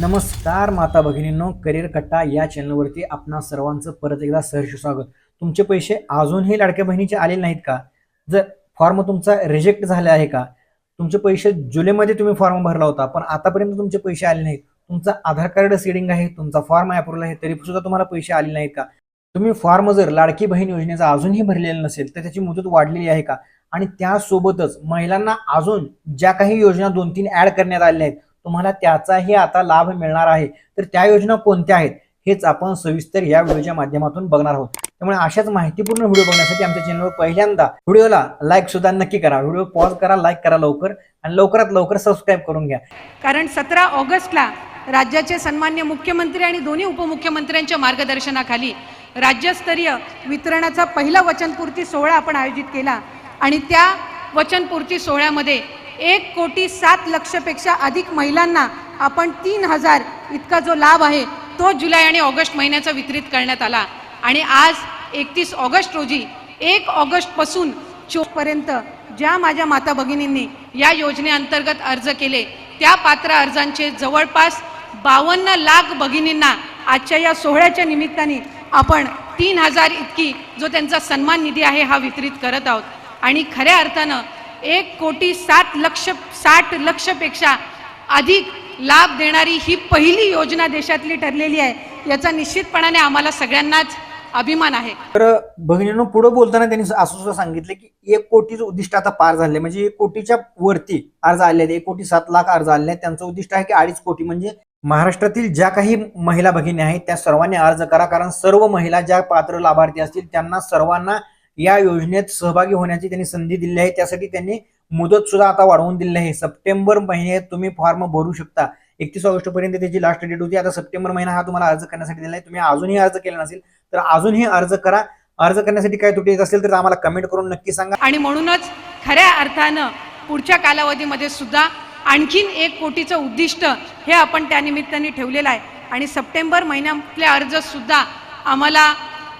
नमस्कार माता भगिनींनो करिअर कट्टा या चॅनलवरती आपणा सर्वांचं परत एकदा सहर्ष स्वागत. तुमचे पैसे अजूनही लाडक्या बहिणीचे आले नाहीत का? जर फॉर्म तुमचा रिजेक्ट झाला आहे का? तुमचे पैसे जुलैमध्ये तुम्ही फॉर्म भरला होता पण आतापर्यंत तुमचे पैसे आले नाहीत. तुमचा आधार कार्ड सेडिंग आहे तुमचा फॉर्म अप्रूव्हल आहे तरी सुद्धा तुम्हाला पैसे आले नाहीत का? तुम्ही फॉर्म जर लाडकी बहीण योजनेचा अजूनही भरलेला नसेल तर त्याची मुदत वाढलेली आहे का? आणि त्यासोबतच महिलांना अजून ज्या काही योजना दोन तीन ऍड करण्यात आलेल्या आहेत तुम्हाला त्याचाही आता लाभ मिळणार आहे. तर त्या योजना कोणत्या आहेत? हेच आपण सविस्तर या व्हिडिओच्या माध्यमातून बघणार आहोत. त्यामुळे अशाच माहितीपूर्ण व्हिडिओ बघण्यासाठी आमच्या चॅनलवर पहिल्यांदा व्हिडिओला लाईक सुद्धा नक्की करा. व्हिडिओ पॉज करा लाईक करा लवकर आणि लवकरात लवकर सबस्क्राईब करून घ्या. कारण सतरा ऑगस्टला राज्याचे सन्मान्य मुख्यमंत्री आणि दोन्ही उपमुख्यमंत्र्यांच्या मार्गदर्शनाखाली राज्यस्तरीय वितरणाचा पहिला वचनपूर्ती सोहळा आपण आयोजित केला आणि त्या वचनपूर्ती सोहळ्यामध्ये एक कोटी सात लक्षपेक्षा अधिक महिलांना आपण तीन हजार इतका जो लाभ आहे तो जुलै आणि ऑगस्ट महिन्याचा वितरित करण्यात आला. आणि आज एकतीस ऑगस्ट रोजी एक ऑगस्टपासून चोपर्यंत ज्या माझ्या माता भगिनींनी या योजनेअंतर्गत अर्ज केले त्या पात्र अर्जांचे जवळपास बावन्न लाख भगिनींना आजच्या या सोहळ्याच्या निमित्ताने आपण तीन हजार इतकी जो त्यांचा सन्मान निधी आहे हा वितरित करत आहोत. आणि खऱ्या अर्थानं एक कोटी सात लक्ष साठ लक्षपेक्षा अधिक लाभ देणारी ही पहिली योजना देशातली ठरलेली आहे. याचा निश्चितपणाने आम्हाला सगळ्यांनाच अभिमान आहे. तर भगिनीनं पुढे बोलताना त्यांनी असं सुद्धा सांगितलं की एक कोटीचं उद्दिष्ट आता पार झाले म्हणजे एक कोटीच्या वरती अर्ज आले आहेत. एक कोटी सात लाख अर्ज आले आहेत. त्यांचं उद्दिष्ट आहे की अडीच कोटी. म्हणजे महाराष्ट्रातील ज्या काही महिला भगिनी आहेत त्या सर्वांनी अर्ज करा. कारण सर्व महिला ज्या पात्र लाभार्थी असतील त्यांना सर्वांना या योजनेत सहभागी होण्याची त्यांनी संधी दिली आहे. त्यासाठी त्यांनी मुदत सुद्धा आता वाढवून दिली आहे. सप्टेंबर महिन्यात तुम्ही फॉर्म भरू शकता. एकतीस ऑगस्ट पर्यंत त्याची लास्ट डेट होती. आता सप्टेंबर महिना हा तुम्हाला अर्ज करण्यासाठी दिला आहे तुम्ही अजूनही अर्ज केला नसेल तर अजूनही अर्ज करा. अर्ज करण्यासाठी काय तुटी येत असेल तर आम्हाला कमेंट करून नक्की सांगा. आणि म्हणूनच खऱ्या अर्थानं पुढच्या कालावधीमध्ये सुद्धा आणखीन एक कोटीचं उद्दिष्ट हे आपण त्या निमित्ताने ठेवलेलं आहे. आणि सप्टेंबर महिन्यातले अर्ज सुद्धा आम्हाला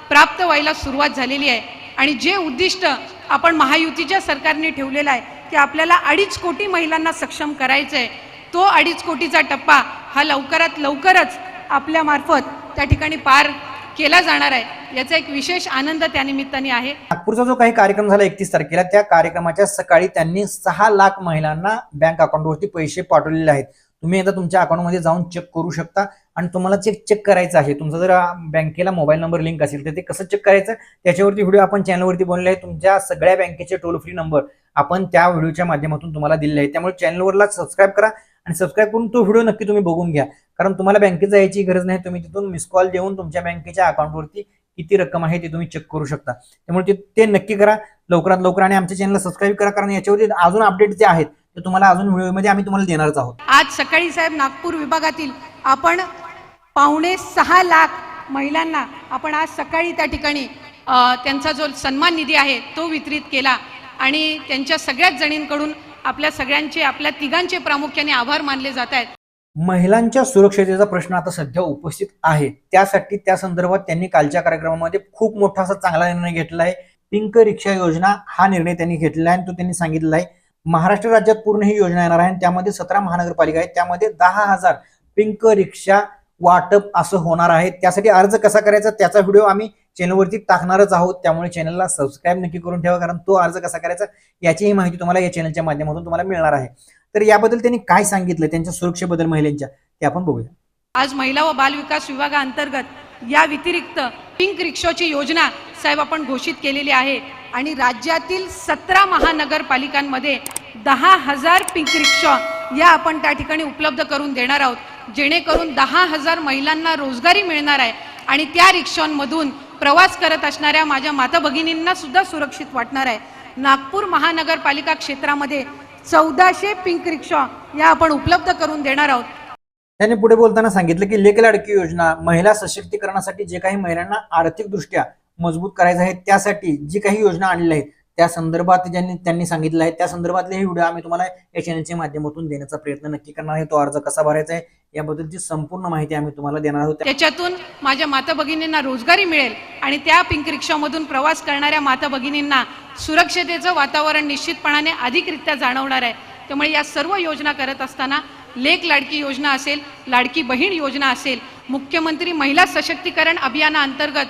प्राप्त व्हायला सुरुवात झालेली आहे. आणि जे उद्दिष्ट आपण महायुतीच्या सरकारने ठेवलेलं आहे की आपल्याला अडीच कोटी महिलांना सक्षम करायचं आहे तो अडीच कोटीचा टप्पा हा लवकरात लवकरच आपल्यामार्फत त्या ठिकाणी पार केला जाणार आहे. याचा एक विशेष आनंद त्या निमित्ताने आहे. नागपूरचा जो काही कार्यक्रम झाला एकतीस तारखेला त्या कार्यक्रमाच्या सकाळी त्यांनी सहा लाख महिलांना बँक अकाउंटवरती पैसे पाठवलेले आहेत. तुम्ही एकदा तुमच्या अकाउंटमध्ये जाऊन चेक करू शकता. आणि तुम्हाला चेक चेक करायचं आहे. तुमचा जर बँकेला मोबाईल नंबर लिंक असेल तर ते कसं चेक करायचं? त्याच्यावरती व्हिडिओ आपण चॅनलवरती बनले आहे. तुमच्या सगळ्या बँकेचे टोल फ्री नंबर आपण त्या व्हिडिओच्या माध्यमातून तुम्हाला दिले आहे त्यामुळे चॅनलवरला सबस्क्राईब करा आणि सबस्क्राईब करून तो व्हिडिओ नक्की तुम्ही बघून घ्या. कारण तुम्हाला बँकेत जायची गरज नाही. तुम्ही तिथून मिस कॉल देऊन तुमच्या बँकेच्या अकाउंटवरती किती रक्कम आहे ते तुम्ही चेक करू शकता. त्यामुळे ते- ते नक्की करा. लवकरात लवकर आणि आमच्या चॅनलला सबस्क्राईब करा. कारण याच्यावरती अजून अपडेट जे आहेत ते तुम्हाला अजून व्हिडिओमध्ये आम्ही तुम्हाला देणारच आहोत. आज सकाळी साहेब नागपूर विभागातील आपण पावणे सहा लाख महिलांना आपण आज सकाळी त्या ठिकाणी त्यांचा जो सन्मान निधी आहे तो वितरित केला आणि त्यांच्या सगळ्याच जणींकडून आपल्या सगळ्यांचे आपल्या तिघांचे प्रामुख्याने आभार मानले जात आहेत. महिलांच्या सुरक्षतेचा प्रश्न आता सध्या उपस्थित आहे. त्यासाठी त्या संदर्भात त्यांनी कालच्या कार्यक्रमामध्ये खूप मोठा असा चांगला निर्णय घेतला आहे. पिंक रिक्षा योजना हा निर्णय त्यांनी घेतलेला आहे आणि तो त्यांनी सांगितलेला आहे. महाराष्ट्र राज्यात पूर्ण ही योजना येणार आहे. त्यामध्ये सतरा महानगरपालिका आहेत. त्यामध्ये दहा हजार पिंक रिक्षा वाटप असं होणार आहे. त्यासाठी अर्ज कसा करायचा त्याचा व्हिडिओ आम्ही चॅनलवरती टाकणारच आहोत. त्यामुळे चॅनलला सबस्क्राईब नक्की करून ठेवा कारण तो अर्ज कसा करायचा याचीही माहिती तुम्हाला या चॅनलच्या माध्यमातून तुम्हाला मिळणार आहे. तर याबद्दल त्यांनी काय सांगितलं? त्यांच्या सुरक्षेबद्दल महिलांच्या ते आपण बघूया. आज महिला व बाल विकास विभागाअंतर्गत या व्यतिरिक्त पिंक रिक्षाची योजना साहेब आपण घोषित केलेली आहे. आणि राज्यातील सतरा महानगरपालिकांमध्ये दहा हजार पिंक रिक्षा या आपण त्या ठिकाणी उपलब्ध करून देणार आहोत. जेणेकरून दहा हजार महिलांना रोजगारी मिळणार आहे आणि त्या रिक्षांमधून प्रवास करत असणाऱ्या माझ्या माता भगिनींना सुद्धा सुरक्षित वाटणार आहे. नागपूर महानगरपालिका क्षेत्रामध्ये चौदाशे पिंक रिक्षा या आपण उपलब्ध करून देणार आहोत. त्यांनी पुढे बोलताना सांगितलं की लेख लाडकी योजना महिला सशक्तीकरणासाठी जे काही महिलांना आर्थिकदृष्ट्या मजबूत करायचं आहे त्यासाठी जी काही योजना आणलेल्या आहेत त्या संदर्भात ज्यांनी त्यांनी सांगितलं आहे त्या संदर्भातले हे व्हिडिओ आम्ही तुम्हाला या चॅनलच्या माध्यमातून देण्याचा प्रयत्न नक्की करणार आहे. तो अर्ज कसा भरायचा आहे याबद्दलची संपूर्ण माहिती आम्ही तुम्हाला देणार आहोत. त्याच्यातून माझ्या माता भगिनींना रोजगारी मिळेल आणि त्या पिंक रिक्षामधून प्रवास करणाऱ्या माता भगिनींना सुरक्षतेचं वातावरण निश्चितपणाने अधिकरित्या जाणवणार आहे. त्यामुळे या सर्व योजना करत असताना लेक लाडकी योजना असेल लाडकी बहीण योजना असेल मुख्यमंत्री महिला सशक्तीकरण अभियानाअंतर्गत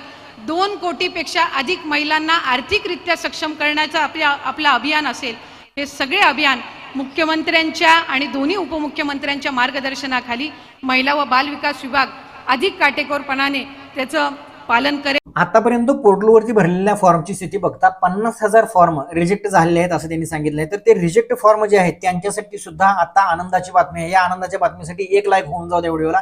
दोन कोटीपेक्षा अधिक महिलांना आर्थिकरित्या सक्षम करण्याचं आपल्या आपलं अभियान असेल. हे सगळे अभियान मुख्यमंत्र्यांच्या आणि दोन्ही उपमुख्यमंत्र्यांच्या मार्गदर्शनाखाली महिला व बालविकास विभाग अधिक काटेकोरपणाने त्याचं पालन करेल. आतापर्यंत पोर्टलवरती भरलेल्या फॉर्मची स्थिती बघता पन्नास हजार फॉर्म रिजेक्ट झालेले आहेत असं त्यांनी सांगितलं आहे तर ते रिजेक्ट फॉर्म जे आहेत त्यांच्यासाठी सुद्धा आता आनंदाची बातमी आहे. या आनंदाच्या बातमीसाठी एक लाईक होऊन जाऊ त्या व्हिडिओला.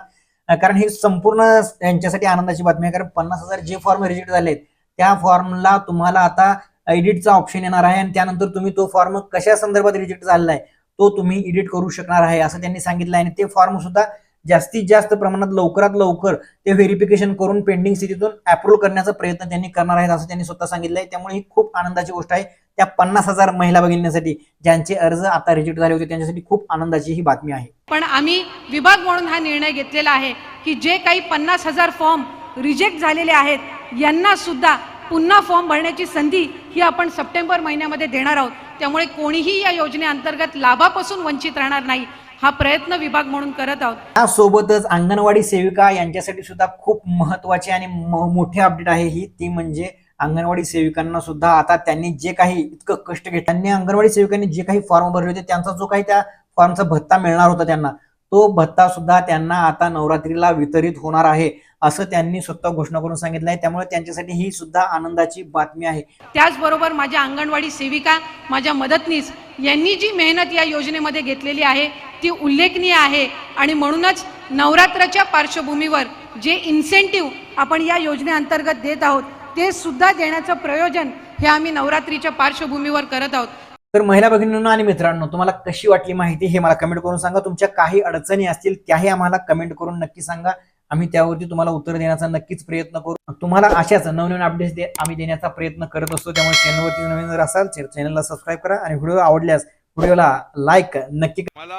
कारण ही संपूर्ण यांच्यासाठी आनंदाची बातमी आहे. कारण पन्नास हजार जे फॉर्म रिजेक्ट झाले आहेत त्या फॉर्मला तुम्हाला आता एडिटचा ऑप्शन येणार आहे आणि त्यानंतर तुम्ही तो फॉर्म कशा संदर्भात रिजेक्ट झालेला आहे तो तुम्ही एडिट करू शकणार आहे असं त्यांनी सांगितलं आहे आणि ते फॉर्म सुद्धा जास्तीत जास्त प्रमाणात लवकरात लवकर ते व्हेरिफिकेशन करून पेंडिंग स्थितीतून अप्रूव्ह करण्याचा प्रयत्न त्यांनी करणार आहेत असं त्यांनी स्वतः सांगितलंय. त्यामुळे ही खूप आनंदाची गोष्ट आहे. त्या पन्नास हजार महिला भगिनींसाठी ज्यांचे अर्ज आता रिजेक्ट झाले होते त्यांच्यासाठी खूप आनंदाची ही बातमी आहे. पण आम्ही विभाग म्हणून हा निर्णय घेतलेला आहे की जे काही पन्नास हजार फॉर्म रिजेक्ट झालेले आहेत यांना सुद्धा पुन्हा फॉर्म भरण्याची संधी ही आपण सप्टेंबर महिन्यामध्ये देणार आहोत. त्यामुळे कोणीही या योजनेअंतर्गत लाभापासून वंचित राहणार नाही. हा प्रयत्न विभाग म्हणून करत आहोत. त्यासोबतच अंगणवाडी सेविका यांच्यासाठी सुद्धा खूप महत्वाची आणि मोठी अपडेट आहे ही. ती म्हणजे अंगणवाडी सेविकांना सुद्धा आता त्यांनी जे काही इतकं कष्ट घेत त्यांनी अंगणवाडी सेविकांनी जे काही फॉर्म भरले होते त्यांचा जो काही त्या फॉर्मचा भत्ता मिळणार होता त्यांना तो भत्ता सुद्धा त्यांना आता नवरात्रीला वितरित होणार आहे असं त्यांनी स्वतः घोषणा करून सांगितलं आहे त्यामुळे त्यांच्यासाठी ही सुद्धा आनंदाची बातमी आहे. त्याचबरोबर माझ्या अंगणवाडी सेविका माझ्या मदतनीस यांनी जी मेहनत या योजनेमध्ये घेतलेली आहे ती उल्लेखनीय आहे. आणि म्हणूनच नवरात्राच्या पार्श्वभूमीवर जे इन्सेंटिव्ह आपण या योजनेअंतर्गत देत आहोत ते सुद्धा देण्याचं प्रयोजन हे आम्ही नवरात्रीच्या पार्श्वभूमीवर करत आहोत. तर महिला भगिनींनो आणि मित्रांनो तुम्हाला कशी वाटली माहिती हे मला कमेंट करून सांगा. तुमच्या काही अडचणी असतील त्याही आम्हाला कमेंट करून नक्की सांगा. आम्ही त्यावरती तुम्हाला उत्तर देण्याचा नक्कीच प्रयत्न करू. तुम्हाला अशाच नवनवीन अपडेट्स दे आम्ही देण्याचा प्रयत्न करत असतो. त्यामुळे चॅनलवरती नवीन जर असाल चॅनलला सबस्क्राईब करा आणि व्हिडिओ आवडल्यास व्हिडिओला लाईक नक्की मला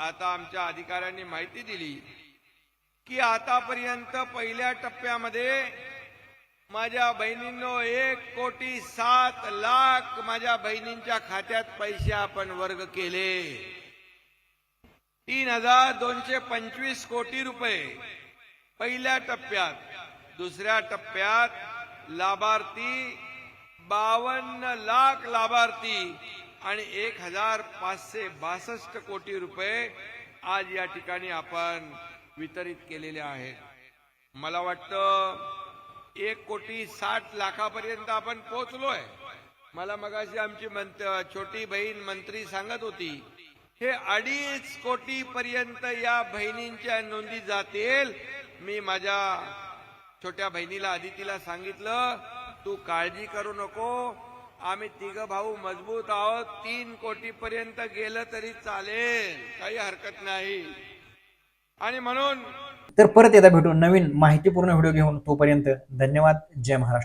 आता आमच्या अधिकाऱ्यांनी माहिती दिली की आतापर्यंत पहिल्या टप्प्यामध्ये माझ्या बहिणींनो एक कोटी सात लाख माझ्या बहिणींच्या खात्यात पैसे आपण वर्ग केले. तीन हजार दोनशे पंचवीस कोटी रुपये. पहिल्या टप्प्यात दुसऱ्या टप्प्यात लाभार्थी बावन्न लाख लाभार्थी आणि एक हजार पाचशे बासष्ट कोटी रुपये आज या ठिकाणी आपण वितरित केलेले आहेत. मला वाटतं एक कोटी साठ लाखापर्यंत आपण पोहोचलोय. मला मगाशी आमची छोटी बहीण मंत्री सांगत होती हे अडीच कोटी पर्यंत या बहिणींच्या नोंदी जातील. मी माझ्या छोट्या बहिणीला आदितीला सांगितलं तू काळजी करू नको. आम्ही तिघ भाऊ मजबूत आहोत. तीन कोटी पर्यंत गेलं तरी चालेल. काही हरकत नाही. आणि म्हणून तर परत एकदा भेटू नवीन माहितीपूर्ण व्हिडिओ घेऊन तोपर्यंत धन्यवाद. जय महाराष्ट्र.